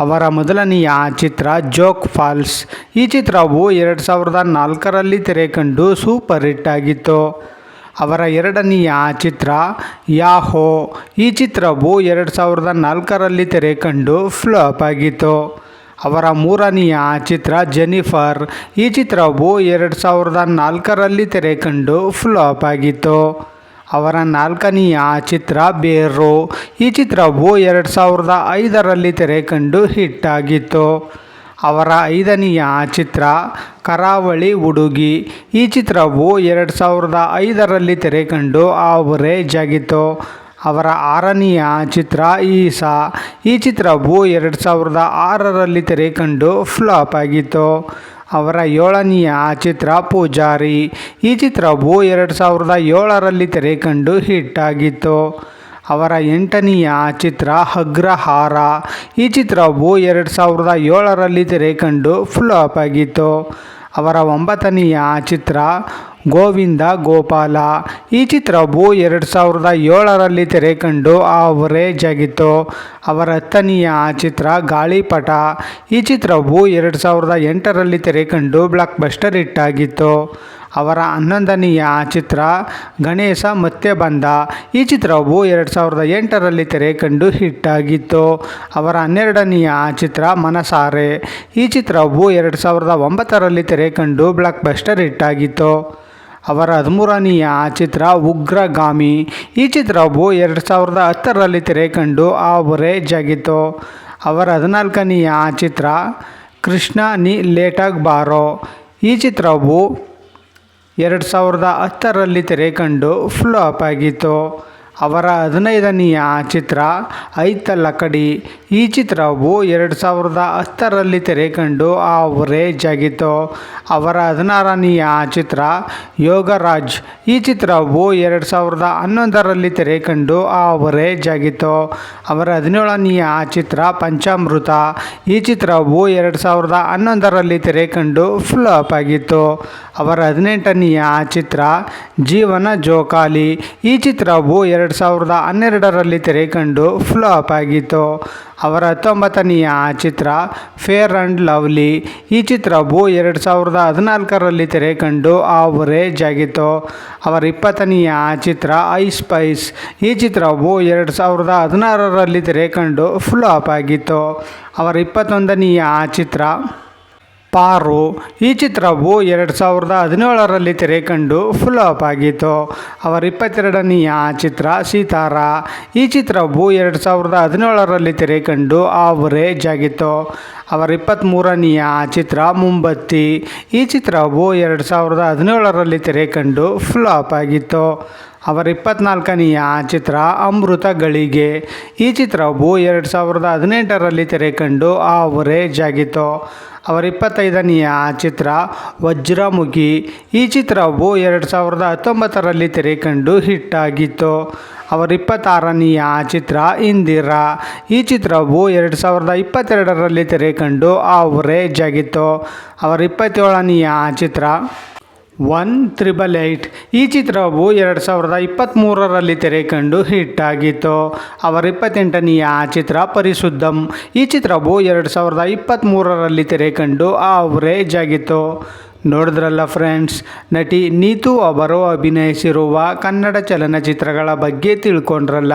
ಅವರ ಮೊದಲನೆಯ ಚಿತ್ರ joke falls. ಈ ಚಿತ್ರವು ಎರಡು ಸಾವಿರದ ನಾಲ್ಕರಲ್ಲಿ ತೆರೆಕಂಡು ಸೂಪರ್ ಹಿಟ್ ಆಗಿತ್ತು. ಅವರ ಎರಡನೆಯ ಚಿತ್ರ ಯಾಹೋ. ಈ ಚಿತ್ರವು ಎರಡು ಸಾವಿರದ ನಾಲ್ಕರಲ್ಲಿ ತೆರೆಕಂಡು ಫ್ಲಾಪ್ ಆಗಿತ್ತು. ಅವರ ಮೂರನೆಯ ಚಿತ್ರ ಜೆನಿಫರ್. ಈ ಚಿತ್ರವು ಎರಡು ಸಾವಿರದ ನಾಲ್ಕರಲ್ಲಿ ತೆರೆಕಂಡು ಫ್ಲಾಪ್ ಆಗಿತ್ತು. ಅವರ ನಾಲ್ಕನೆಯ ಚಿತ್ರ ಬೇರು ಈ ಚಿತ್ರವು ಎರಡು ಸಾವಿರದ ಐದರಲ್ಲಿ ತೆರೆಕಂಡು ಹಿಟ್ ಆಗಿತ್ತು ಅವರ ಐದನೆಯ ಚಿತ್ರ ಕರಾವಳಿ ಹುಡುಗಿ ಈ ಚಿತ್ರವು ಎರಡು ಸಾವಿರದ ಐದರಲ್ಲಿ ತೆರೆಕಂಡು ಆವರೇಜ್ ಆಗಿತ್ತು ಅವರ ಆರನೆಯ ಚಿತ್ರ ಈಸಾ ಈ ಚಿತ್ರವು ಎರಡು ಸಾವಿರದ ಆರರಲ್ಲಿ ತೆರೆಕಂಡು ಫ್ಲಾಪ್ ಆಗಿತ್ತು. ಅವರ ಏಳನೆಯ ಚಿತ್ರ ಪೂಜಾರಿ. ಈ ಚಿತ್ರವು ಎರಡು ಸಾವಿರದ ಏಳರಲ್ಲಿ ತೆರೆಕಂಡು ಹಿಟ್ ಆಗಿತ್ತು. ಅವರ ಎಂಟನೆಯ ಚಿತ್ರ ಅಗ್ರಹಾರ. ಈ ಚಿತ್ರವು ಎರಡು ಸಾವಿರದ ಏಳರಲ್ಲಿ ತೆರೆಕಂಡು ಫ್ಲಾಪ್ ಆಗಿತ್ತು. ಅವರ ಒಂಬತ್ತನೆಯ ಚಿತ್ರ ಗೋವಿಂದ ಗೋಪಾಲ. ಈ ಚಿತ್ರವು ಎರಡು ಸಾವಿರದ ಏಳರಲ್ಲಿ ತೆರೆಕಂಡು ಆವರೇಜ್ ಆಗಿತ್ತು ಅವರ ಹತ್ತನೆಯ ಚಿತ್ರ ಗಾಳಿಪಟ. ಈ ಚಿತ್ರವು ಎರಡು ಸಾವಿರದ ಎಂಟರಲ್ಲಿ ತೆರೆಕಂಡು ಬ್ಲಾಕ್ ಬಸ್ಟರ್ ಹಿಟ್ ಆಗಿತ್ತು. ಅವರ ಹನ್ನೊಂದನೆಯ ಚಿತ್ರ ಗಣೇಶ ಮತ್ತೆ ಬಂದ. ಈ ಚಿತ್ರವು ಎರಡು ಸಾವಿರದ ಎಂಟರಲ್ಲಿ ತೆರೆಕಂಡು ಹಿಟ್ ಆಗಿತ್ತು. ಅವರ ಹನ್ನೆರಡನೆಯ ಚಿತ್ರ ಮನಸಾರೆ. ಈ ಚಿತ್ರವು ಎರಡು ಸಾವಿರದ ಒಂಬತ್ತರಲ್ಲಿ ತೆರೆಕಂಡು ಬ್ಲಾಕ್ ಬಸ್ಟರ್ ಹಿಟ್ ಆಗಿತ್ತು. ಅವರ ಹದಿಮೂರನೆಯ ಚಿತ್ರ ಉಗ್ರಗಾಮಿ. ಈ ಚಿತ್ರವು ಎರಡು ಸಾವಿರದ ಹತ್ತರಲ್ಲಿ ತೆರೆಕಂಡು ಆವರೇಜ್ ಆಗಿತ್ತು ಅವರ ಹದಿನಾಲ್ಕನೆಯ ಚಿತ್ರ ಕೃಷ್ಣ ನೀ ಲೇಟಾಗಿ ಬಾರೋ. ಈ ಚಿತ್ರವು ಎರಡು ಸಾವಿರದ ಹತ್ತರಲ್ಲಿ ತೆರೆಕಂಡು ಫ್ಲಾಪ್ ಆಗಿತ್ತು. ಅವರ ಹದಿನೈದನೆಯ ಚಿತ್ರ ಐತ ಲಕಡಿ ಈ ಚಿತ್ರವು ಎರಡು ಸಾವಿರದ ಹತ್ತರಲ್ಲಿ ತೆರೆಕಂಡು ಆವರೇಜ್ ಆಗಿತ್ತು ಅವರ ಹದಿನಾರನೆಯ ಚಿತ್ರ ಯೋಗರಾಜ್. ಈ ಚಿತ್ರವು ಎರಡು ಸಾವಿರದ ಹನ್ನೊಂದರಲ್ಲಿ ತೆರೆಕಂಡು ಆವರೇಜ್ ಆಗಿತ್ತು ಅವರ ಹದಿನೇಳನೆಯ ಚಿತ್ರ ಪಂಚಾಮೃತ. ಈ ಚಿತ್ರವು ಎರಡು ಸಾವಿರದ ಹನ್ನೊಂದರಲ್ಲಿ ತೆರೆಕಂಡು ಫ್ಲಾಪ್ ಆಗಿತ್ತು. ಅವರ ಹದಿನೆಂಟನೆಯ ಚಿತ್ರ ಜೀವನ ಜೋಕಾಲಿ. ಈ ಚಿತ್ರವು ಎರಡು ಸಾವಿರದ ಹನ್ನೆರಡರಲ್ಲಿ ತೆರೆಕಂಡು ಫ್ಲಾಪ್ ಆಗಿತ್ತು. ಅವರ ಹತ್ತೊಂಬತ್ತನೆಯ ಚಿತ್ರ ಫೇರ್ ಆ್ಯಂಡ್ ಲವ್ಲಿ. ಈ ಚಿತ್ರವು ಎರಡು ಸಾವಿರದ ಹದಿನಾಲ್ಕರಲ್ಲಿ ತೆರೆಕಂಡು ಆವರೇಜ್ ಆಗಿತ್ತು ಅವರ ಇಪ್ಪತ್ತನೆಯ ಚಿತ್ರ ಐ ಸ್ಪೈಸ್. ಈ ಚಿತ್ರವು ಎರಡು ಸಾವಿರದ ಹದಿನಾರರಲ್ಲಿ ತೆರೆಕಂಡು ಫ್ಲಾಪ್ ಆಗಿತ್ತು. ಅವರ ಇಪ್ಪತ್ತೊಂದನೆಯ ಚಿತ್ರ ಪಾರು. ಈ ಚಿತ್ರವು ಎರಡು ಸಾವಿರದ ಹದಿನೇಳರಲ್ಲಿ ತೆರೆಕಂಡು ಫ್ಲಾಪ್ ಆಗಿತ್ತು. ಅವರ ಇಪ್ಪತ್ತೆರಡನೆಯ ಚಿತ್ರ ಸೀತಾರ. ಈ ಚಿತ್ರವು ಎರಡು ಸಾವಿರದ ಹದಿನೇಳರಲ್ಲಿ ತೆರೆಕಂಡು ಆವರೇಜ್ ಆಗಿತ್ತು. ಅವರ ಇಪ್ಪತ್ತ್ಮೂರನೆಯ ಚಿತ್ರ ಮುಂಬತ್ತಿ. ಈ ಚಿತ್ರವು ಎರಡು ಸಾವಿರದ ಹದಿನೇಳರಲ್ಲಿ ತೆರೆಕಂಡು ಫ್ಲಾಪ್ ಆಗಿತ್ತು. ಅವರ ಇಪ್ಪತ್ನಾಲ್ಕನೆಯ ಚಿತ್ರ ಅಮೃತ ಗಳಿಗೆ. ಈ ಚಿತ್ರವು ಎರಡು ಸಾವಿರದ ಹದಿನೆಂಟರಲ್ಲಿ ತೆರೆಕಂಡು ಆವರೇಜ್ ಆಗಿತ್ತು. ಅವರ ಇಪ್ಪತ್ತೈದನೆಯ ಚಿತ್ರ ವಜ್ರಮುಖಿ. ಈ ಚಿತ್ರವು ಎರಡು ಸಾವಿರದ ಹತ್ತೊಂಬತ್ತರಲ್ಲಿ ತೆರೆಕಂಡು ಹಿಟ್ ಆಗಿತ್ತು. ಅವರ ಇಪ್ಪತ್ತಾರನೆಯ ಚಿತ್ರ ಇಂದಿರಾ. ಈ ಚಿತ್ರವು ಎರಡು ಸಾವಿರದ ಇಪ್ಪತ್ತೆರಡರಲ್ಲಿ ತೆರೆಕಂಡು ಆವರೇಜ್ ಆಗಿತ್ತು. ಅವರ ಇಪ್ಪತ್ತೇಳನೆಯ ಚಿತ್ರ ಒನ್ ತ್ರಿಬಲ್ ಏಯ್ಟ್ ಈ ಚಿತ್ರವು ಎರಡು ಸಾವಿರದ ಇಪ್ಪತ್ತ್ಮೂರರಲ್ಲಿ ತೆರೆಕಂಡು ಹಿಟ್ ಆಗಿತ್ತು ಅವರ ಇಪ್ಪತ್ತೆಂಟನೆಯ ಚಿತ್ರ ಪರಿಶುದ್ಧಂ. ಈ ಚಿತ್ರವು ಎರಡು ಸಾವಿರದ ಇಪ್ಪತ್ತ್ಮೂರರಲ್ಲಿ ತೆರೆಕಂಡು ಆವರೇಜ್ ಆಗಿತ್ತು ನೋಡಿದ್ರಲ್ಲ ಫ್ರೆಂಡ್ಸ್, ನಟಿ ನೀತು ಅವರು ಅಭಿನಯಿಸಿರುವ ಕನ್ನಡ ಚಲನಚಿತ್ರಗಳ ಬಗ್ಗೆ ತಿಳ್ಕೊಂಡ್ರಲ್ಲ.